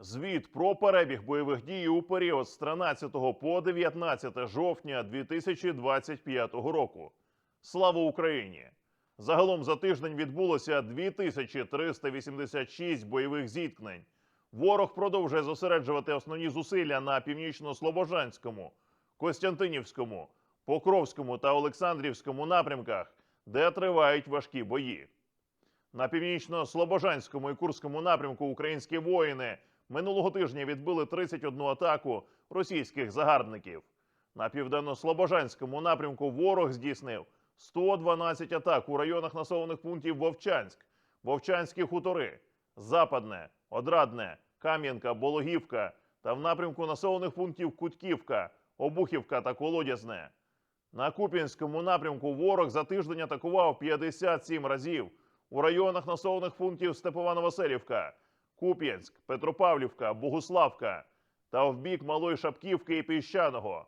Звіт про перебіг бойових дій у період з 13 по 19 жовтня 2025 року. Слава Україні! Загалом за тиждень відбулося 2386 бойових зіткнень. Ворог продовжує зосереджувати основні зусилля на північно-слобожанському, Костянтинівському, Покровському та Олександрівському напрямках, де тривають важкі бої. На північно-слобожанському і Курському напрямку українські воїни минулого тижня відбили 31 атаку російських загарбників. На південно-слобожанському напрямку ворог здійснив 112 атак у районах населених пунктів Вовчанськ, Вовчанські хутори, Западне, Одрадне, Кам'янка, Бологівка та в напрямку населених пунктів Кутківка, Обухівка та Колодязне. На Куп'янському напрямку ворог за тиждень атакував 57 разів у районах населених пунктів Степовано-Василівка, Куп'янськ, Петропавлівка, Богуславка та в бік Малої Шапківки і Піщаного.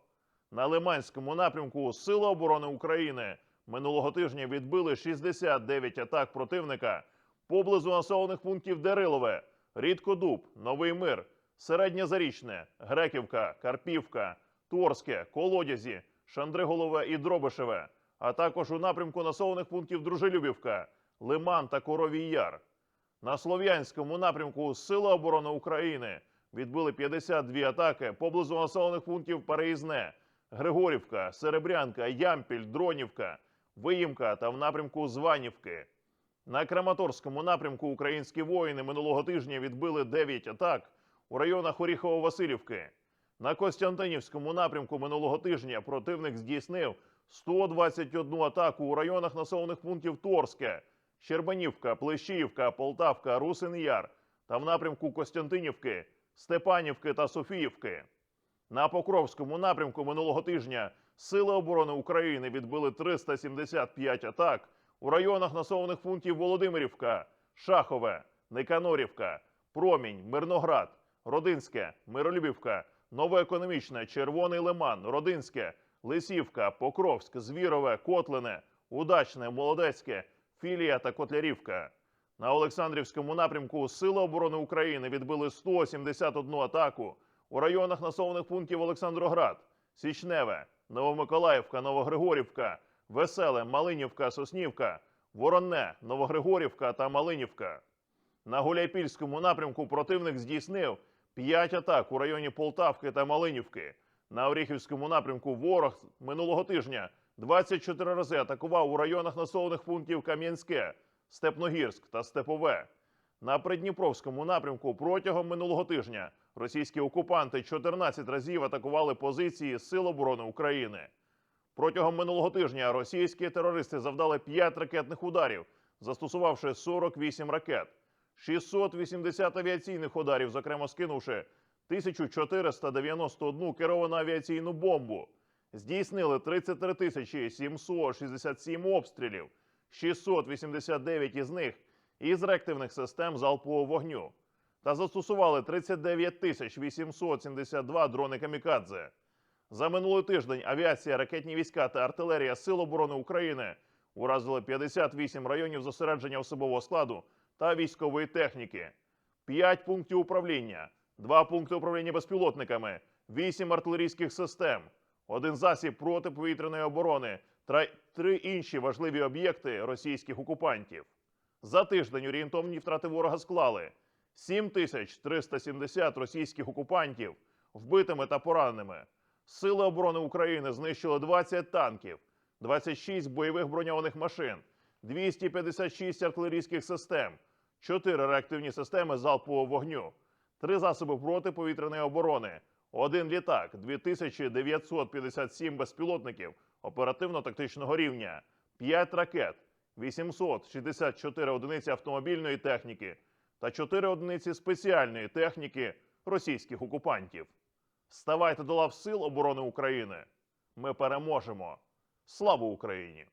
На Лиманському напрямку Сили оборони України минулого тижня відбили 69 атак противника поблизу населених пунктів Дерилове, Рідкодуб, Новий Мир, Середньозарічне, Греківка, Карпівка, Торське, Колодязі, Шандриголове і Дробишеве, а також у напрямку населених пунктів Дружелюбівка, Лиман та Коровій Яр. На Слов'янському напрямку Сили оборони України відбили 52 атаки поблизу населених пунктів Переїзне, Григорівка, Серебрянка, Ямпіль, Дронівка, Виїмка та в напрямку Званівки. На Краматорському напрямку українські воїни минулого тижня відбили 9 атак у районах Оріхово-Василівки. На Костянтинівському напрямку минулого тижня противник здійснив 121 атаку у районах населених пунктів Торське, Щербанівка, Плещіївка, Полтавка, Русин Яр та в напрямку Костянтинівки, Степанівки та Софіївки. На Покровському напрямку минулого тижня Сили оборони України відбили 375 атак у районах населених пунктів Володимирівка, Шахове, Никанорівка, Промінь, Мирноград, Родинське, Миролюбівка, Новоекономічне, Червоний Лиман, Родинське, Лисівка, Покровськ, Звірове, Котлине, Удачне, Молодецьке, Філія та Котлярівка. На Олександрівському напрямку Сили оборони України відбили 171 атаку у районах населених пунктів Олександроград, Січневе, Новомиколаївка, Новогригорівка, Веселе, Малинівка, Соснівка, Воронне, Новогригорівка та Малинівка. На Гуляйпільському напрямку противник здійснив 5 атак у районі Полтавки та Малинівки. На Оріхівському напрямку ворог минулого тижня 24 рази атакував у районах населених пунктів Кам'янське, Степногірськ та Степове. На Придніпровському напрямку протягом минулого тижня російські окупанти 14 разів атакували позиції Сил оборони України. Протягом минулого тижня російські терористи завдали 5 ракетних ударів, застосувавши 48 ракет, 680 авіаційних ударів, зокрема скинувши 1491 керовану авіаційну бомбу. Здійснили 33 тисячі 767 обстрілів, 689 із них із реактивних систем залпового вогню. Та застосували 39 тисяч 872 дрони камікадзе. За минулий тиждень авіація, ракетні війська та артилерія Сил оборони України уразили 58 районів зосередження особового складу та військової техніки, 5 пунктів управління, 2 пункти управління безпілотниками, 8 артилерійських систем, один засіб протиповітряної оборони та три інші важливі об'єкти російських окупантів. За тиждень орієнтовні втрати ворога склали 7370 російських окупантів вбитими та пораненими. Сили оборони України знищили 20 танків, 26 бойових броньованих машин, 256 артилерійських систем, 4 реактивні системи залпового вогню, 3 засоби протиповітряної оборони, один літак, 2957 безпілотників оперативно-тактичного рівня, 5 ракет, 864 одиниці автомобільної техніки та 4 одиниці спеціальної техніки російських окупантів. Ставайте до лав Сил оборони України. Ми переможемо. Слава Україні!